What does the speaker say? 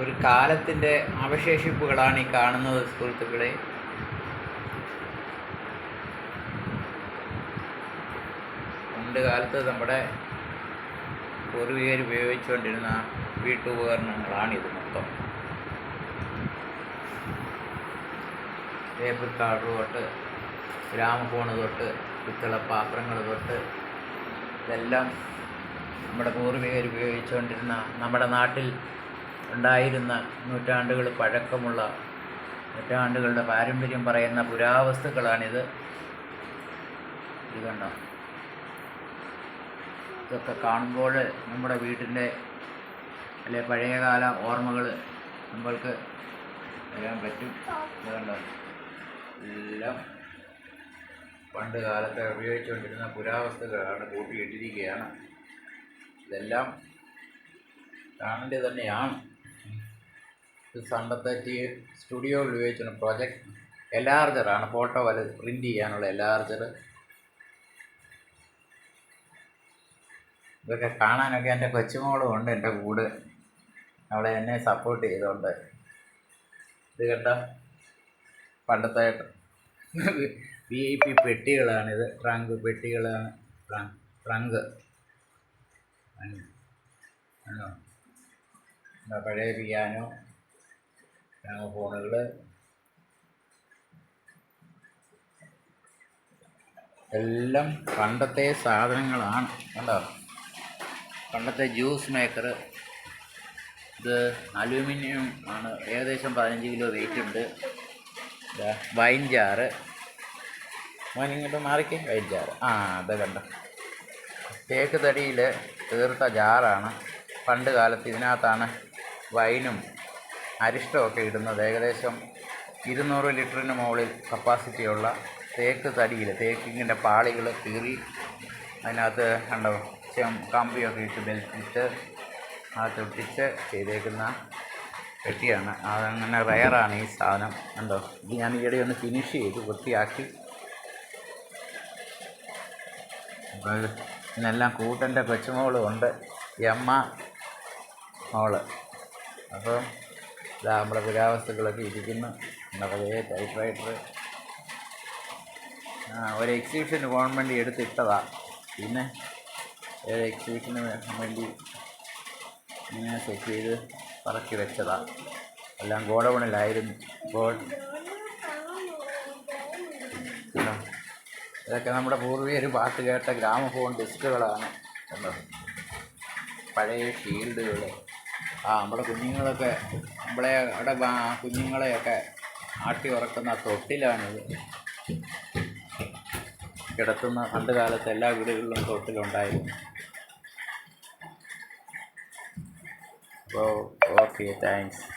ഒരു കാലത്തിന്റെ അവശേഷിപ്പുകളാണ് ഈ കാണുന്നത് സുഹൃത്തുക്കളെ. പണ്ട് കാലത്ത് നമ്മുടെ പൂർവികർ ഉപയോഗിച്ചുകൊണ്ടിരുന്ന വീട്ടുപകരണങ്ങളാണിത് മൊത്തം. ടേബിൾ കാർഡ് തൊട്ട് ഗ്രാമഫോണ് തൊട്ട് പിത്തള പാത്രങ്ങൾ തൊട്ട് ഇതെല്ലാം നമ്മുടെ പൂർവികർ ഉപയോഗിച്ചുകൊണ്ടിരുന്ന നമ്മുടെ നാട്ടിൽ ഉണ്ടായിരുന്ന നൂറ്റാണ്ടുകൾ പഴക്കമുള്ള നൂറ്റാണ്ടുകളുടെ പാരമ്പര്യം പറയുന്ന പുരാവസ്തുക്കളാണിത്. ഇത് ഇതൊക്കെ കാണുമ്പോൾ നമ്മുടെ വീട്ടിന്റെ അല്ലെ പഴയകാല ഓർമ്മകൾ നമ്മൾക്ക് വരാൻ പറ്റും. ഇത് എല്ലാം പണ്ട് കാലത്തെ ഉപയോഗിച്ചുകൊണ്ടിരുന്ന പുരാവസ്തുക്കളാണ് കൂട്ടിയിട്ടിരിക്കുകയാണ്. ഇതെല്ലാം കാണേണ്ടത് തന്നെയാണ്. ഇത് പണ്ടത്തെ സ്റ്റുഡിയോ സ്റ്റുഡിയോയിൽ ഉപയോഗിച്ചിരുന്ന പ്രൊജക്ട് എലാർജറാണ് ഫോട്ടോ വല പ്രിന്റ് ചെയ്യാനുള്ള എലാർജർ ഇതൊക്കെ കാണാനൊക്കെ എന്റെ കൊച്ചുമോളും ഉണ്ട് എന്റെ കൂട്. അവളെ എന്നെ സപ്പോർട്ട് ചെയ്തുകൊണ്ട് ഇത് കണ്ട? പണ്ടത്തെ വി ഐ പി പെട്ടികളാണിത് ട്രങ്ക് പെട്ടികളാണ്. ട്രങ്ക് പഴയ പിയാനോ ഗ്രാമഫോണുകൾ എല്ലാം പണ്ടത്തെ സാധനങ്ങളാണ് കണ്ടോ? പണ്ടത്തെ ജ്യൂസ് മേക്കർ ഇത് അലൂമിനിയം ആണ്. ഏകദേശം പതിനഞ്ച് കിലോ വെയിറ്റ് ഉണ്ട്. വൈൻ ജാറ് മോൻ ഇങ്ങോട്ട് മാറിക്കേ. വൈൻ ജാറ് ആ അത് കണ്ട. തേക്ക് തടിയിൽ തീർത്ത ജാറാണ് പണ്ട് കാലത്ത് ഇതിനകത്താണ് വൈനും അരിഷ്ടമൊക്കെ ഇടുന്നത് ഏകദേശം ഇരുന്നൂറ് ലിറ്ററിന് മുകളിൽ കപ്പാസിറ്റിയുള്ള തേക്ക് തടിയിൽ തേക്കിങ്ങിന്റെ പാളികൾ കീറി അതിനകത്ത് കണ്ടോ കമ്പിയൊക്കെ ഇട്ട് ബെൽറ്റിട്ട് അത് ഒട്ടിച്ച് ചെയ്തേക്കുന്ന പെട്ടിയാണ്. അതങ്ങനെ റയറാണ് ഈ സാധനം. കണ്ടോ ഇത് ഞാൻ ഈയിടെ ഒന്ന് ഫിനിഷ് ചെയ്ത് വൃത്തിയാക്കി. ഇതിനെല്ലാം കൂട്ടന്റെ കൊച്ചുമോളും ഉണ്ട് എമ്മ മോൾ. അപ്പോൾ ഇതാ നമ്മുടെ പുരാവസ്തുക്കളൊക്കെ ഇരിക്കുന്നു. നമ്മുടെ ടൈപ്പ് റൈറ്റർ ആ ഒരു എക്സിബിഷന് പോകാൻ വേണ്ടി എടുത്തിട്ടതാ. പിന്നെ ഒരു എക്സിബിഷന് വേണ്ടി ഇങ്ങനെ സെറ്റ് ചെയ്ത് പറക്കി വെച്ചതാ. എല്ലാം ഗോഡൗണിലായിരുന്നു. ഇപ്പോൾ? ഇതൊക്കെ നമ്മുടെ പൂർവികർ പാട്ട് കേട്ട ഗ്രാമഫോൺ ഡിസ്കുകളാണ് പഴയ ഷീൽഡുകൾ ആ നമ്മുടെ കുഞ്ഞുങ്ങളൊക്കെ നമ്മളെ അവിടെ കുഞ്ഞുങ്ങളെയൊക്കെ ആട്ടി ഉറക്കുന്ന തൊട്ടിലാണിത്. കിടത്തുന്ന പണ്ട് കാലത്ത് എല്ലാ വീടുകളിലും തൊട്ടിലുണ്ടായിരുന്നു. അപ്പോൾ ഓക്കെ താങ്ക്സ്.